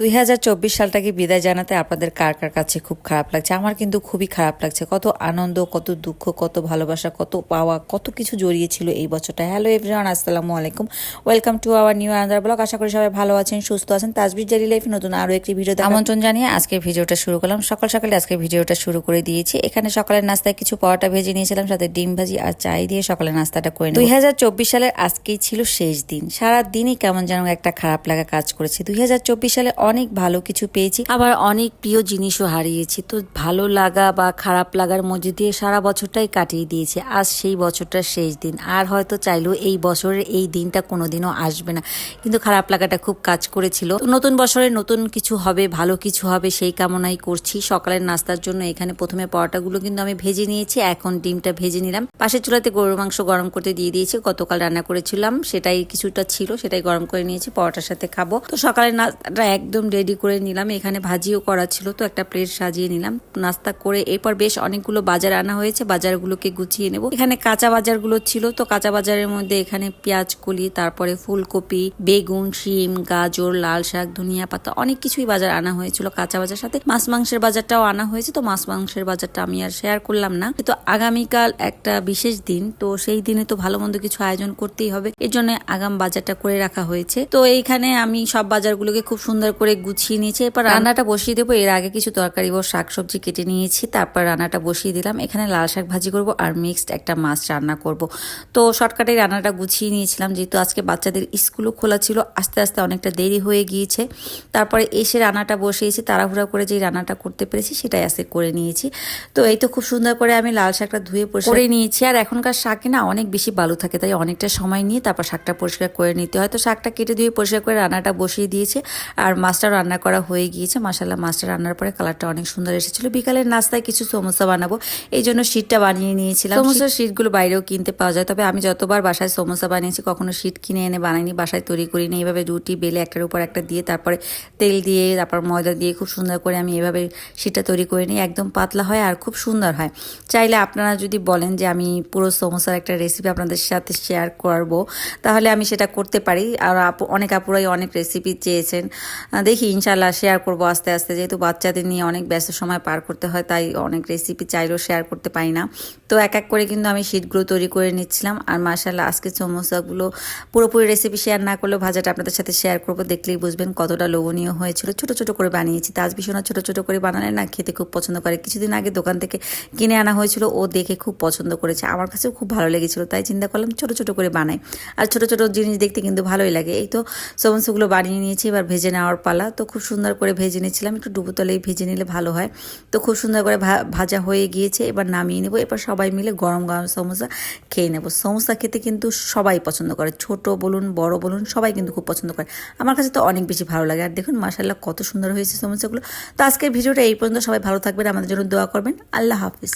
দুই হাজার চব্বিশ সালটাকে বিদায় জানাতে আপনাদের কার কার কাছে খুব খারাপ লাগছে? আমার কিন্তু খুবই খারাপ লাগছে। কত আনন্দ কত দুঃখ কত ভালোবাসা কত পাওয়া কত কিছু জড়িয়েছিল এই বছরটা। হ্যালো এভরিওয়ান আসসালামু আলাইকুম। Welcome to our new another blog আশা করি সবাই ভালো আছেন সুস্থ আছেন। তাজবির ডেলি লাইফ নতুন আরও একটি ভিডিও আমন্ত্রণ জানিয়ে আজকে ভিডিওটা শুরু করলাম। সকাল সকালে আজকে ভিডিওটা শুরু করে দিয়েছি। এখানে সকালের নাস্তায় কিছু পরোটা ভেজে নিয়েছিলাম সাথে ডিম ভাজি আর চাই দিয়ে সকালের নাস্তাটা করে দুই হাজার চব্বিশ সালের আজকেই ছিল শেষ দিন। সারা দিনই কেমন যেন একটা খারাপ লাগা কাজ করেছে। দুই হাজার চব্বিশ সালে অনেক ভালো কিছু পেয়েছি। আবার অনেক প্রিয় জিনিসও হারিয়েছি। তো ভালো লাগা বা খারাপ লাগার মধ্যে দিয়ে সারা বছরটাই কাটিয়ে দিয়েছে। আজ সেই বছরটার শেষ দিন। আর হয়তো চাইলেও এই বছরের এই দিনটা কোনোদিনও আসবে না। কিন্তু খারাপ লাগাটা খুব কাজ করেছিল। নতুন বছরে নতুন কিছু হবে, ভালো কিছু হবে সেই কামনাই করছি। সকালের নাস্তার জন্য এখানে প্রথমে পরোটাগুলো কিন্তু আমি ভেজে নিয়েছি। এখন ডিমটা ভেজে নিলাম। পাশের চুলাতে গরুর মাংস গরম করতে দিয়ে দিয়েছি। গতকাল রান্না করেছিলাম। সেটাই কিছুটা ছিল, সেটাই গরম করে নিয়েছি। পরোটার সাথে খাব। তো সকালের নাস্তাটা একদম রেডি করে নিলাম। এখানে ভাজিও করা ছিল, তো একটা প্লেট সাজিয়ে নিলাম। নাস্তা করে এরপর বেশ অনেকগুলো বাজার আনা হয়েছে, বাজারগুলোকে গুছিয়ে নেব। এখানে কাঁচা বাজারগুলো ছিল, তো কাঁচা বাজারের মধ্যে এখানে পেঁয়াজ কলি, তারপরে ফুলকপি, বেগুন, শিম, গাজর, লাল শাক, ধনিয়া পাতা, অনেক কিছুই বাজার আনা হয়েছিল। কাঁচা বাজার সাথে মাছ মাংসের বাজারটাও আনা হয়েছে, তো মাছ মাংসের বাজারটা আমি আর শেয়ার করলাম না। তো আগামীকাল একটা বিশেষ দিন, তো সেই দিনে তো ভালো মন্দ কিছু আয়োজন করতেই হবে। এর জন্য আগাম বাজারটা করে রাখা হয়েছে। তো এইখানে আমি সব বাজারগুলোকে খুব সুন্দর করে গুছিয়ে নিয়েছি। এরপর রান্নাটা বসিয়ে দেবো। এর আগে কিছু তরকারি ও শাকসবজি কেটে নিয়েছি। তারপর রান্নাটা বসিয়ে দিলাম। এখানে লাল শাক ভাজি করব আর মিক্সড একটা মাছ রান্না করব। তো শর্টকাটে রান্নাটা গুছিয়ে নিয়েছিলাম। যেহেতু আজকে বাচ্চাদের স্কুলও খোলা ছিল আস্তে আস্তে অনেকটা দেরি হয়ে গিয়েছে। তারপরে এসে রান্নাটা বসিয়েছি। তাড়াহুড়া করে যে রান্নাটা করতে পেরেছি সেটাই আজকে করে নিয়েছি। তো এই তো খুব সুন্দর করে আমি লাল শাকটা ধুয়ে পরিষ্কার করে নিয়েছি। আর এখনকার শাকে না অনেক বেশি বালু থাকে তাই অনেকটা সময় নিয়ে তারপর শাকটা পরিষ্কার করে নিতে হয়। তো শাকটা কেটে ধুয়ে পরিষ্কার করে রান্নাটা বসিয়ে দিয়েছে। আর মাছটা রান্না করা হয়ে গিয়েছে মাসাল্লাহ মাছটা রান্নার পরে কালারটা অনেক সুন্দর এসেছিল। বিকালের নাস্তায় কিছু সমোসা বানাবো এই জন্য শীতটা বানিয়ে নিয়েছিলাম। সমোসার শীতগুলো বাইরেও কিনতে পাওয়া যায় তবে আমি যতবার বাসায় সমোসা বানিয়েছি কখনো শীত কিনে এনে বানাইনি বাসায় তৈরি করিনি। এইভাবে রুটি বেলে একটার উপর একটা দিয়ে তারপরে তেল দিয়ে তারপর ময়দা দিয়ে খুব সুন্দর করে আমি এভাবে শীতটা তৈরি করে নিই। একদম পাতলা হয় আর খুব সুন্দর হয়। চাইলে আপনারা যদি বলেন যে আমি পুরো সমোসার একটা রেসিপি আপনাদের সাথে শেয়ার করব তাহলে আমি সেটা করতে পারি। আর আপু অনেক আপুরাই অনেক রেসিপি চেয়েছেন। দেখি ইনশাল্লাহ শেয়ার করব আস্তে আস্তে। যেহেতু বাচ্চাদের নিয়ে অনেক ব্যস্ত সময় পার করতে হয়, তাই অনেক রেসিপি চাইলেও শেয়ার করতে পারি না। তো এক এক করে কিন্তু আমি শীটগুলো তৈরি করে নিচ্ছিলাম। আর মাসাল্লাহ আজকে সমোসাগুলো পুরোপুরি রেসিপি শেয়ার না করলেও ভাজাটা আপনাদের সাথে শেয়ার করব। দেখলেই বুঝবেন কতটা লোভনীয় হয়েছিল। ছোট ছোট করে বানিয়েছি। তাজ ভীষণা ছোট ছোট করে বানালে না খেতে খুব পছন্দ করে। কিছুদিন আগে দোকান থেকে কিনে আনা হয়েছিল, ও দেখে খুব পছন্দ করেছে। আমার কাছেও খুব ভালো লেগেছিল, তাই চিন্তা করলাম ছোট ছোট করে বানাই। আর ছোট ছোট জিনিস দেখতে কিন্তু ভালোই লাগে। এই তো সমস্তগুলো বানিয়ে নিয়েছি, এবার ভেজে নেওয়ার পালা। তো খুব সুন্দর করে ভেজে নিয়েছিলাম। একটু ডুবো তলেই ভেজে নিলে ভালো হয়। তো খুব সুন্দর করে ভাজা হয়ে গিয়েছে। এবার নামিয়ে নেব। এবার সবাই মিলে গরম গরম সমোসা খেয়ে নেব। সমোসা খেতে কিন্তু সবাই পছন্দ করে। ছোট বলুন, বড় বলুন, সবাই কিন্তু খুব পছন্দ করে। আমার কাছে তো অনেক বেশি ভালো লাগে। আর দেখুন মাসাল্লাহ কত সুন্দর হয়েছে সমোসাগুলো। তো আজকের ভিডিওটা এই পর্যন্ত। সবাই ভালো থাকবেন। আমাদের জন্য দোয়া করবেন। আল্লাহ হাফিজ।